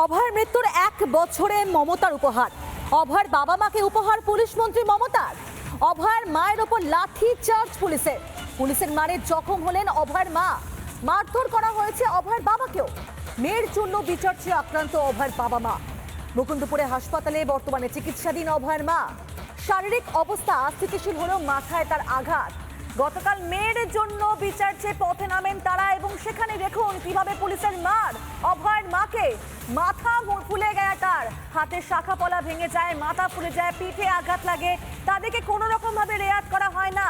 অভয়ের মৃত্যুর এক বছরে মমতার উপহার। অভয়ের বাবা মাকে উপহার পুলিশ মন্ত্রী মমতার। অভয়ের মায়ের ওপর লাঠি চার্জ পুলিশের। পুলিশের মারে জখম হলেন অভয়ের মা। মারধর করা হয়েছে অভয়ের বাবাকেও। মেয়ের জন্য বিচার চেয়ে আক্রান্ত অভয়ের বাবা মা। মুকুন্দপুরে হাসপাতালে বর্তমানে চিকিৎসাধীন অভয়ের মা। শারীরিক অবস্থা স্থিতিশীল হলেও মাথায় তার আঘাত। গতকাল মেয়ের জন্য বিচার চেয়ে পথে নামেন তারা এবং সেখানে দেখুন কীভাবে পুলিশের মার, অভয়ের মাকে মাথা ফুলে গেছে তার। হাতের শাখা পলা ভেঙে যায়, মাথা ফুলে যায়, পিঠে আঘাত লাগে। তাদেরকে কোনো রকম ভাবে রেয়াত করা হয় না।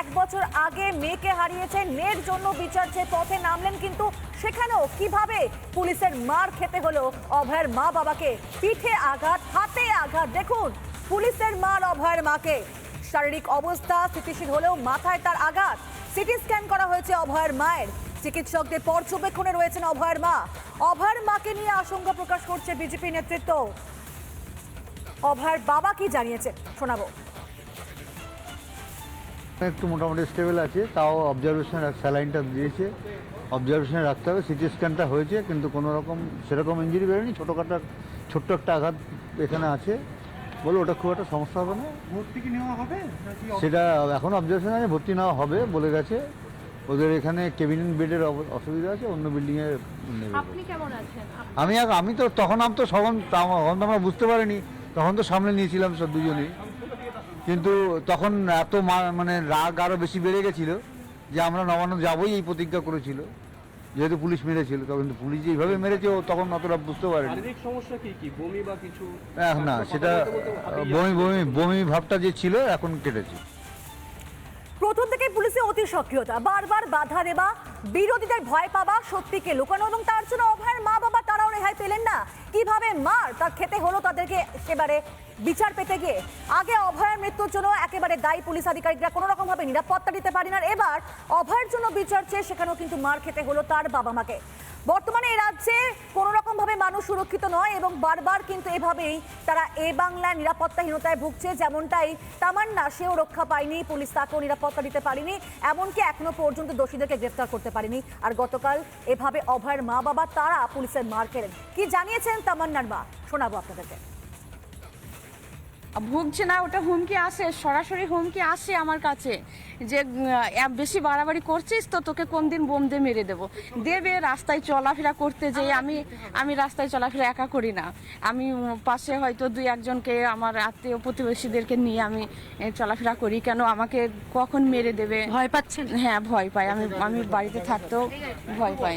এক বছর আগে মেয়েকে হারিয়েছেন মেয়ের জন্য বিচার চেয়ে পথে নামলেন কিন্তু সেখানেও কীভাবে পুলিশের মার খেতে হলো অভয়ের মা বাবাকে পিঠে আঘাত, হাতে আঘাত, দেখুন পুলিশের মার অভয়ের মাকে। শারীরিক অবস্থা স্থিতিশীল হলেও মাথায় তার আঘাত। সিটি স্ক্যান করা হয়েছে অভয়ের মায়ের। চিকিৎসকদের পর্যবেক্ষণে রয়েছেন অভয়ের মা। অভয়ের মাকে নিয়ে আশঙ্কা প্রকাশ করছে বিজেপি নেতৃত্ব। অভয়ের বাবা কি জানিয়েছে শোনাবো। একটু মোটামুটি স্টেবল আছে, তাও অবজারভেশন স্যালাইনটা দিয়েছে। অবজারভেশনে রাখতে হবে, সিটি স্ক্যানটা হয়েছে, কিন্তু কোনো রকম, সেরকম ইঞ্জুরি বেরোয়নি, ছোটোখাটো, ছোট্ট একটা আঘাত এখানে আছে। বলো ওটা খুব একটা সমস্যা হবে না? ভর্তি কি নেওয়া হবে? সেটা এখন অবজারভেশন আছে ভর্তি নেওয়া হবে বলে গেছে। ওদের এখানে কেবিনেট বেডের অব- অসুবিধা আছে অন্য বিল্ডিংয়ে নেবে আপনি কেমন আছেন? আমি আমি তো তখন আমি তো তখন তখন তো আমরা বুঝতে পারিনি। তখন তো সামনে নিয়েছিলাম সব দুজনেই। কিন্তু তখন এত মা- মানে রাগ আরও বেশি বেড়ে গেছিল যে আমরা নবান্ন যাবোই এই প্রতিজ্ঞা করেছিল। যেহেতু পুলিশ মেরেছিল তখন তো পুলিশ যেভাবে মেরেছে ও তখন অতটা বুঝতে পারেনি। শারীরিক সমস্যা কি কি? বমি বা কিছু? না সেটা বমি বমি বমি ভাবটা যে ছিল এখন কেটেছে। প্রথম থেকে পুলিশের অতি সক্রিয়তা বারবার বাধা দেবা বিরোধীদের ভয় পাবা সত্যিকে লুকানো এবং তার জন্য অভয়ের মা বাবা রেহাই পেলেন না। কীভাবে মার? তা খেতে হলো তাদেরকে একেবারে বিচার পেতে গিয়ে। আগে অভয়ের মৃত্যুর জন্য একেবারে দায়ী পুলিশ আধিকারিকরা কোনো রকম ভাবে নিরাপত্তা দিতে পারি না। এবার অভয়ের জন্য বিচার চেয়ে সেখানেও কিন্তু মার খেতে হলো তার বাবা মাকে। বর্তমানে এ রাজ্যে কোনো রকমভাবে মানুষ সুরক্ষিত নয় এবং বারবার কিন্তু এভাবেই তারা এ বাংলা নিরাপত্তাহীনতায় ভুগছে, যেমনটাই তামান্না, সেও রক্ষা পায়নি, পুলিশ তাকেও নিরাপত্তা দিতে পারেনি, এমনকি এখনও পর্যন্ত দোষীদেরকে গ্রেফতার করতে পারেনি। আর গতকাল এভাবে অভয়ের মা বাবা তারা পুলিশের মার খেলেন। কি জানিয়েছেন তামান্নার মা? শোনাবো আপনাদেরকে। ভুগছে না ওটা হুমকি আসে সরাসরি হুমকি আসে আমার কাছে যে বেশি বাড়াবাড়ি করছিস তো তোকে কোন দিন বোম দিয়ে মেরে দেবো। দেবে রাস্তায় চলাফেরা করতে যে আমি আমি রাস্তায় চলাফেরা একা করি না। আমি পাশে হয়তো দুই একজনকে আমার আত্মীয় প্রতিবেশীদেরকে নিয়ে আমি চলাফেরা করি। কেন আমাকে কখন মেরে দেবে? ভয় পাচ্ছেন? হ্যাঁ ভয় পাই। আমি আমি বাড়িতে থাকতেও ভয় পাই।